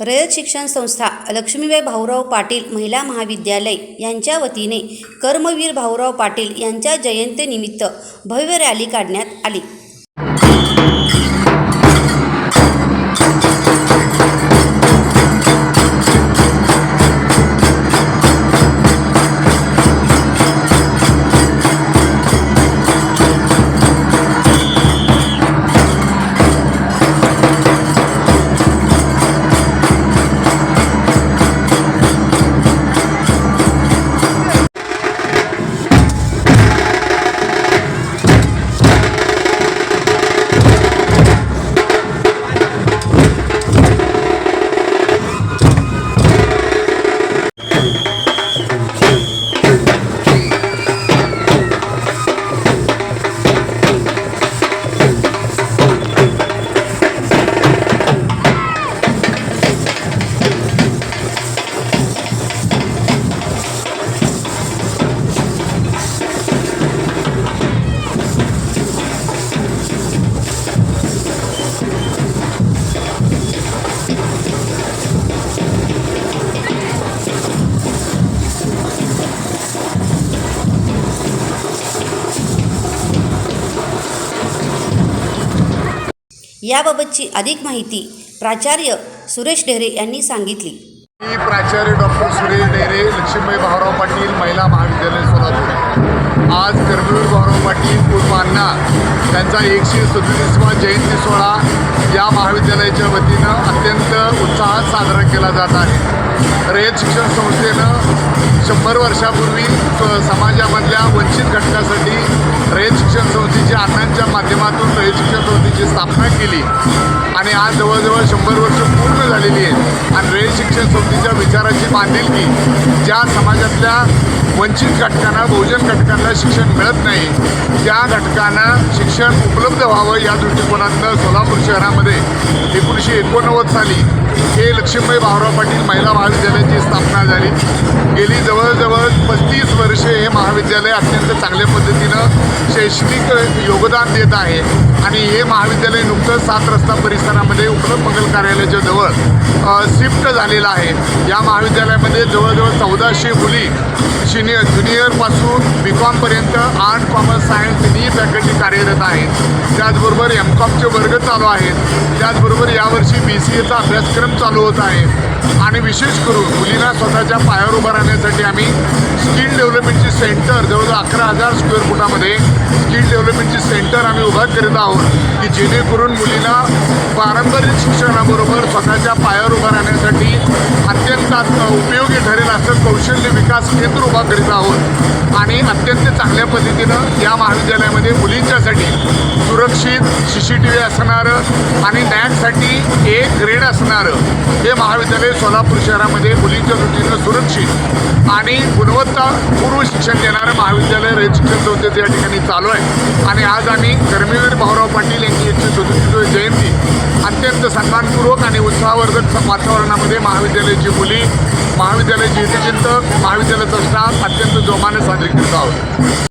रयत शिक्षण संस्था लक्ष्मीबाई भाऊराव पाटील महिला महाविद्यालय यांच्या वतीने कर्मवीर भाऊराव पाटील यांच्या जयंतीनिमित्त भव्य रॅली काढण्यात आली. याबाबतची अधिक माहिती प्राचार्य सुरेश ढेरे यांनी सांगितली. मी प्राचार्य डॉक्टर सुरेश डेरे लक्ष्मीबाई भाऊराव पाटील महिला महाविद्यालय सोलापूर. आज कर्मवीर भाऊराव पाटील पूर्व त्यांचा एकशे सदोतीसवा जयंती सोहळा या महाविद्यालयाच्या वतीनं अत्यंत उत्साहात साजरा केला जात आहे. रयत शिक्षण संस्थेनं शंभर वर्षापूर्वी स- समाजामधल्या वंचित घटकासाठी रयत शिक्षण संस्थेच्या अण्णांच्या माध्यमातून रयत शिक्षण संस्थेची स्थापना केली आणि आज जवळजवळ शंभर वर्ष पूर्ण झालेली आहे. आणि रयत शिक्षण संस्थेच्या विचाराची बांधिलकी ज्या समाजातल्या वंचित घटकांना बहुजन घटकांना शिक्षण मिळत नाही त्या घटकांना शिक्षण उपलब्ध व्हावं या दृष्टिकोनातनं सोलापूर शहरामध्ये एकोणीसशे एकोणनव्वद साली हे लक्ष्मीबाई भाऊराव पाटील महिला महाविद्यालयाची स्थापना झाली. गेली जवळजवळ पस्तीस वर्षे हे महाविद्यालय अत्यंत चांगल्या पद्धतीनं शैक्षणिक योगदान देत आहे आणि हे महाविद्यालय नुकतंच सात रस्ता परिसरामध्ये उपलब्ध मंगल कार्यालयाच्या जवळ शिफ्ट झालेलं आहे. या महाविद्यालयामध्ये जवळजवळ चौदाशे मुली सिनियर ज्युनियरपासून बी कॉमपर्यंत आर्ट कॉमर्स सायन्स तिन्ही फॅकल्टी कार्यरत आहेत. त्याचबरोबर एम कॉमचे वर्ग चालू आहेत. त्याचबरोबर यावर्षी बी सी एचा अभ्यासक्रम चालू होत आहे. आणि विशेष करून मुलींना स्वतःच्या पायावर उभं राहण्यासाठी आम्ही स्किल डेव्हलपमेंटची सेंटर जवळजवळ अकरा हजार स्क्वेअर फुटामध्ये स्किल डेव्हलपमेंटची सेंटर आम्ही उभा करीत आहोत की जेणेकरून मुलींना पारंपरिक शिक्षणाबरोबर स्वतःच्या पायावर उभा राहण्यासाठी अत्यंत उपयोगी ठरेल असं कौशल्य विकास केंद्र उभा करीत आहोत. आणि अत्यंत चांगल्या पद्धतीनं या महाविद्यालयामध्ये मुलींच्यासाठी सुरक्षित सी सी टी व्ही असणारं आणि नॅकसाठी एक ग्रेड असणारं हे महाविद्यालय सोलापूर शहरामध्ये मुलींच्या दृष्टीनं सुरक्षित आणि गुणवत्तापूर्व शिक्षण देणारं महाविद्यालय रयत शिक्षण संस्थेचं या ठिकाणी चालू आहे. आणि आज आम्ही कर्मवीर भाऊराव पाटील यांची एकशे सदोतीसवी अत्यंत सन्मानपूर्वक आणि उत्साहवर्धक वातावरणामध्ये महाविद्यालयाची मुली महाविद्यालयाची हितचिंतक महाविद्यालयाचा स्टाफ अत्यंत जोमाने साजरी करत आहोत.